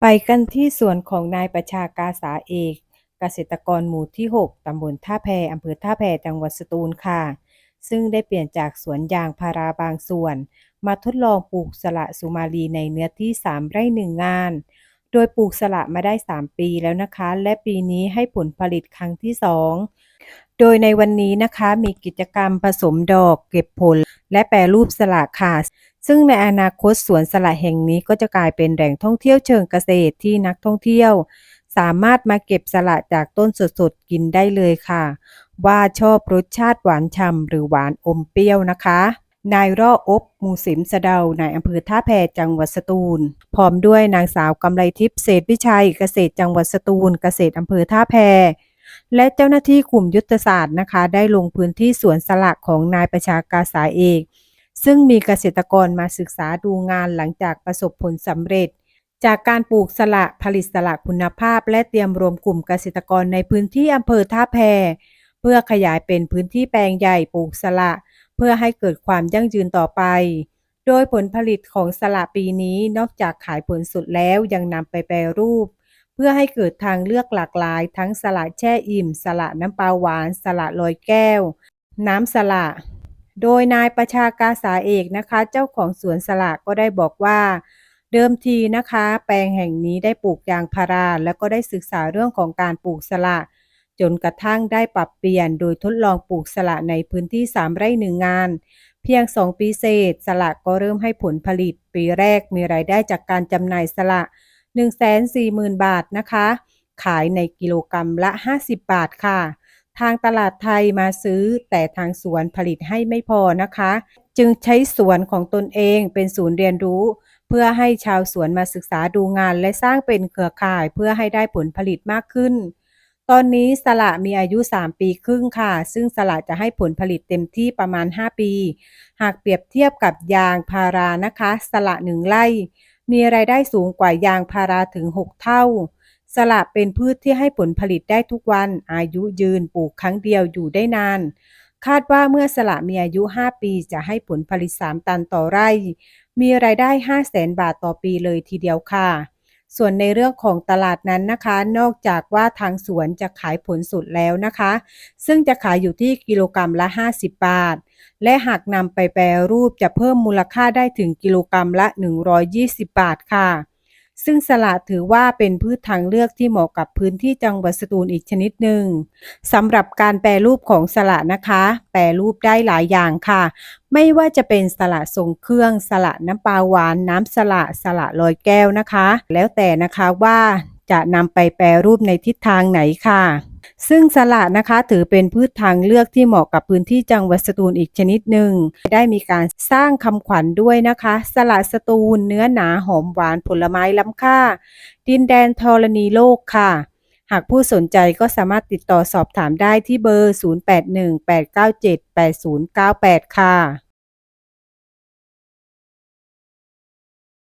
ไปกันที่สวนของนายประชากาสาเอก เกษตรกรหมู่ที่ 6 ตำบลท่าแพอำเภอท่าแพจังหวัดสตูลค่ะ ซึ่งได้เปลี่ยนจากสวนยางพาราบางส่วน มาทดลองปลูกสละสุมาลีในเนื้อที่ 3 ไร่หนึ่งงาน โดยปลูกสละมาได้ 3 ปีแล้วนะคะ และปีนี้ให้ผลผลิตครั้งที่ 2 โดยในวันนี้นะคะมีกิจกรรมผสมดอกเก็บผล และแปรรูปสละค่ะ ซึ่งในอนาคตสวนสละแห่งนี้ก็จะกลายเป็นแหล่งท่องเที่ยวเชิงเกษตรที่นักท่องเที่ยว สามารถมาเก็บสละจากต้นสดๆกินได้เลยค่ะ ว่าชอบรสชาติหวานฉ่ำหรือหวานอมเปรี้ยวนะคะนายร่ออบมูสิมสะเดาในอำเภอท่าแพจังหวัดสตูล พร้อมด้วยนางสาวกำไรทิพย์เศษวิชัยเกษตรจังหวัดสตูล เกษตรอำเภอท่าแพ และเจ้าหน้าที่กลุ่มยุทธศาสตร์นะคะ ได้ลงพื้นที่สวนสละของนายประชากาสาเอก ซึ่งมีเกษตรกรมาศึกษาดูงานหลังจากประสบผลสำเร็จ จากการปลูกสละผลิตสละคุณภาพ และเตรียมรวมกลุ่มเกษตรกรในพื้นที่อำเภอท่าแพ เพื่อขยายเป็นพื้นที่แปลงใหญ่ปลูกสละเพื่อให้เกิดความยั่งยืนต่อไปโดยผลผลิตของสละปีนี้นอกจากขายผลสุดแล้วยังนำไปแปรรูป พื่อให้เกิดทางเลือกหลากหลาย ทั้งสละแช่อิ่ม สละน้ำปลาหวาน สละลอยแก้ว น้ำสละโดยนายประชากาสาเอกนะคะ เจ้าของสวนสละก็ได้บอกว่า เดิมทีนะคะ แปลงแห่งนี้ได้ปลูกยางพารา แล้วก็ได้ศึกษาเรื่องของการปลูกสละจนกระทั่งได้ปรับเปลี่ยนโดยทดลองปลูกสละในพื้นที่ 3 ไร่หนึ่งงาน เพียง 2 ปีเศษ สละก็เริ่มให้ผลผลิต ปีแรกมีรายได้จากการจำหน่ายสละ 140,000 บาทนะคะ ขายในกิโลกรรัมละ 50 บาทค่ะ ทางตลาดไทยมาซื้อแต่ทางสวนผลิตให้ไม่พอนะคะ จึงใช้สวนของตนเองเป็นศูนย์เรียนรู้ เพื่อให้ชาวสวนมาศึกษาดูงานและสร้างเป็นเครือข่ายเพื่อให้ได้ผลผลิตมากขึ้นตอนนี้สละมีอายุ 3 ปีครึ่งค่ะ ซึ่งสละจะให้ผลผลิตเต็มที่ประมาณ 5 ปี หากเปรียบเทียบกับยางพารานะคะ สละหนึ่งไร่ มีรายได้สูงกว่ายางพาราถึง 6 เท่า สละเป็นพืชที่ให้ผลผลิตได้ทุกวัน อายุยืนปลูกครั้งเดียวอยู่ได้นาน คาดว่าเมื่อสละมีอายุ 5 ปีจะให้ผลผลิต 3 ตันต่อไร่ มีรายได้ 5 0 0แสนบาทต่อปีเลยทีเดียวค่ะ ส่วนในเรื่องของตลาดนั้นนะคะ นอกจากว่าทางสวนจะขายผลสุดแล้วนะคะ ซึ่งจะขายอยู่ที่กิโลกรรัมละ 50 บาท และหากนำไปแปรรูปจะเพิ่มมูลค่าได้ถึงกิโลกรรัมละ 120 บาทค่ะ ซึ่งสละถือว่าเป็นพืชทางเลือกที่เหมาะกับพื้นที่จังหวัดสตูลอีกชนิดหนึ่งสำหรับการแปรรูปของสละนะคะ แปรรูปได้หลายอย่างค่ะ ไม่ว่าจะเป็นสละทรงเครื่องสละน้ำปลาหวาน น้ำสละสละลอยแก้วนะคะ แล้วแต่นะคะว่าจะนำไปแปรรูปในทิศทางไหนค่ะ ซึ่งสละนะคะถือเป็นพืชทางเลือกที่เหมาะกับพื้นที่จังหวัดสตูลอีกชนิดหนึ่ง ได้มีการสร้างคำขวัญด้วยนะคะ สละสตูลเนื้อหนาหอมหวานผลไม้ล้ำค่า ดินแดนธรณีโลกค่ะ หากผู้สนใจก็สามารถติดต่อสอบถามได้ที่เบอร์ 0818978098 ค่ะ